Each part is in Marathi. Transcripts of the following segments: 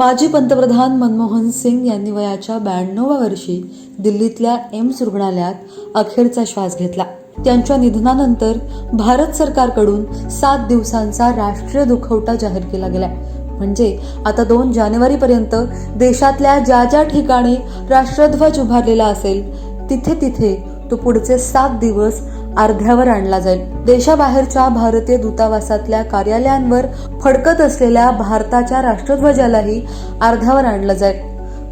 माजी पंतप्रधान मनमोहन सिंग यांनी वयाच्या ब्याण्णव्या वर्षी दिल्लीतल्या एम्स रुग्णालयात अखेरचा श्वास घेतला. त्यांच्या निधनानंतर भारत सरकारकडून सात दिवसांचा राष्ट्रीय दुखवटा जाहीर केला गेला म्हणजे आता दोन जानेवारी पर्यंत देशातल्या ज्या ज्या ठिकाणी राष्ट्रध्वज उभारलेला असेल तिथे तिथे तो पुढचे सात दिवस अर्ध्यावर आणला जाईल. देशाबाहेरच्या भारतीय दूतावासातल्या कार्यालयांवर फडकत असलेल्या भारताच्या राष्ट्रध्वजालाही अर्ध्यावर आणलं जाईल.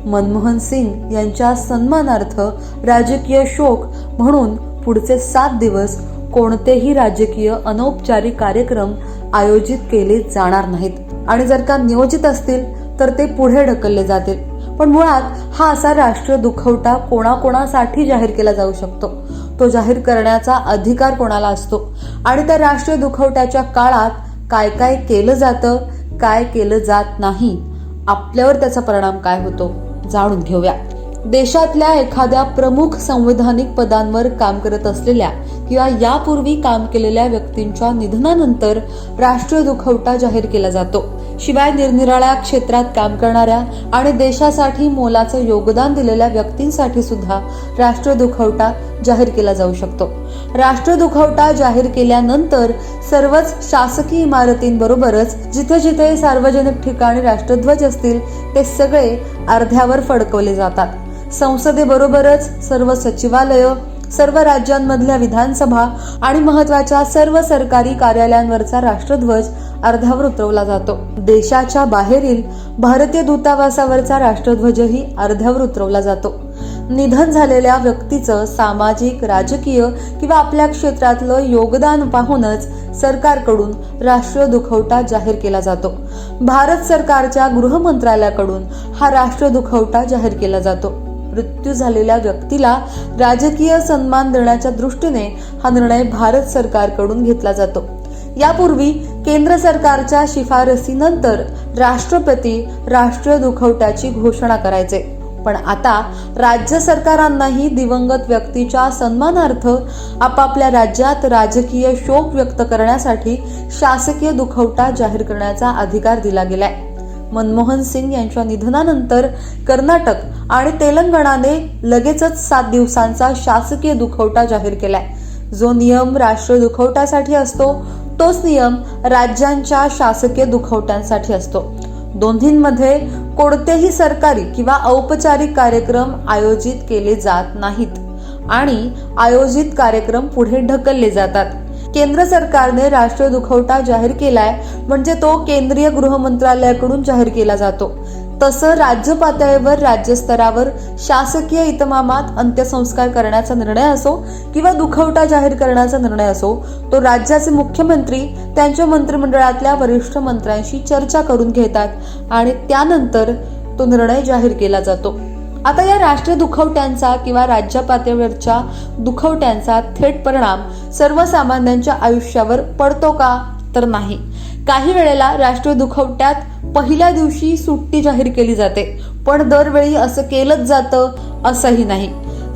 मनमोहन सिंग यांच्या सन्मानार्थ राजकीय शोक म्हणून पुढचे सात दिवस कोणतेही राजकीय अनौपचारिक कार्यक्रम आयोजित केले जाणार नाहीत. आणि जर का नियोजित असतील तर ते पुढे ढकलले जातील. पण मुळात हा असा राष्ट्रीय दुखवटा कोणाकोणासाठी जाहीर केला जाऊ शकतो? तो जाहीर करण्याचा अधिकार कोणाला असतो? आणि त्या राष्ट्रीय दुखवट्याच्या काळात काय काय केलं जातं काय केलं जात नाही आपल्यावर त्याचा परिणाम काय होतो? जाणून घेऊया. देशातल्या एखाद्या प्रमुख संवैधानिक पदांवर काम करत असलेल्या किंवा यापूर्वी काम केलेल्या व्यक्तींच्या निधनानंतर राष्ट्रीय दुखवटा जाहीर केला जातो. शिवाय निरनिराळ्या क्षेत्रात काम करणाऱ्या आणि देशासाठी मोलाचं योगदान दिलेल्या व्यक्तींसाठी सुद्धा राष्ट्रीय दुखवटा जाहीर केला जाऊ शकतो. राष्ट्र दुखवटा जाहीर केल्यानंतर सर्वच शासकीय इमारतींबरोबरच जिथे जिथे सार्वजनिक ठिकाणी राष्ट्रध्वज असतील ते सगळे अर्ध्यावर फडकवले जातात. संसदेबरोबरच सर्व सचिवालय सर्व राज्यांमधल्या विधानसभा आणि महत्त्वाच्या सर्व सरकारी कार्यालयांवरचा राष्ट्रध्वज अर्ध्यावर उतरवला जातो. देशाच्या बाहेरील भारतीय दूतावासावरचा राष्ट्रध्वजही अर्ध्यावर उतरवला जातो. निधन झालेल्या व्यक्तीचं सामाजिक राजकीय किंवा आपल्या क्षेत्रातलं योगदान पाहूनच सरकारकडून राष्ट्रीय दुखवटा जाहीर केला जातो. भारत सरकारच्या गृह मंत्रालयाकडून हा राष्ट्रीय दुखवटा जाहीर केला जातो. मृत्यू झालेल्या व्यक्तीला राजकीय सन्मान देण्याच्या दृष्टीने हा निर्णय भारत सरकारकडून घेतला जातो. यापूर्वी केंद्र सरकारच्या शिफारसीनंतर राष्ट्रपती राष्ट्रीय दुखवट्याची घोषणा करायचे. पण आता राज्य सरकारांनाही दिवंगत व्यक्तीच्या सन्मानार्थ आपापल्या राज्यात राजकीय शोक व्यक्त करण्यासाठी शासकीय दुखवटा जाहीर करण्याचा अधिकार दिला गेलाय. मनमोहन सिंग यांच्या निधनानंतर कर्नाटक आणि तेलंगणाने लगेचच सात दिवसांचा शासकीय दुखवटा जाहीर केलाय. जो नियम राष्ट्र दुखवट्यासाठी असतो तोच नियम राज्यांच्या शासकीय दुखवट्यांसाठी असतो. दोन्हींमध्ये कोणतेही सरकारी किंवा औपचारिक कार्यक्रम आयोजित केले जात नाहीत. आणि आयोजित कार्यक्रम पुढे ढकलले जातात. केंद्र सरकारने राष्ट्रीय दुखवटा जाहीर केलाय म्हणजे तो केंद्रीय गृह मंत्रालयाकडून जाहीर केला जातो. तसं राज्य पातळीवर राज्यस्तरावर शासकीय इतमामात अंत्यसंस्कार करण्याचा निर्णय असो किंवा दुखवटा जाहीर करण्याचा निर्णय असो तो राज्याचे मुख्यमंत्री त्यांच्या मंत्रिमंडळातल्या वरिष्ठ मंत्र्यांशी चर्चा करून घेतात आणि त्यानंतर तो निर्णय जाहीर केला जातो. आता या राष्ट्रीय दुखवट्यांचा किंवा राज्य पातळीवरच्या दुखवट्यांचा थेट परिणाम सर्वसामान्यांच्या आयुष्यावर पडतो का? तर नाही. काही वेळेला राष्ट्रीय दुखवट्यात पहिल्या दिवशी सुट्टी जाहीर केली जाते. पण दरवेळी असं केलंच जातं असंही नाही.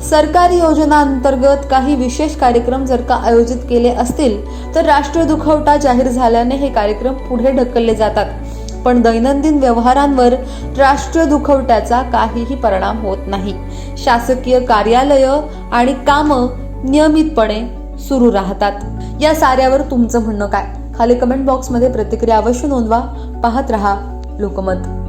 सरकारी योजनांतर्गत काही विशेष कार्यक्रम जर का आयोजित केले असतील तर राष्ट्रीय दुखवटा जाहीर झाल्याने हे कार्यक्रम पुढे ढकलले जातात. पण दैनंदिन व्यवहारांवर राष्ट्रीय दुखवट्याचा काहीही परिणाम होत नाही. शासकीय कार्यालय आणि कामं नियमितपणे सुरू राहतात. या साऱ्यावर तुमचं म्हणणं काय? खाली कमेंट बॉक्समध्ये प्रतिक्रिया अवश्य नोंदवा. पाहत रहा लोकमत.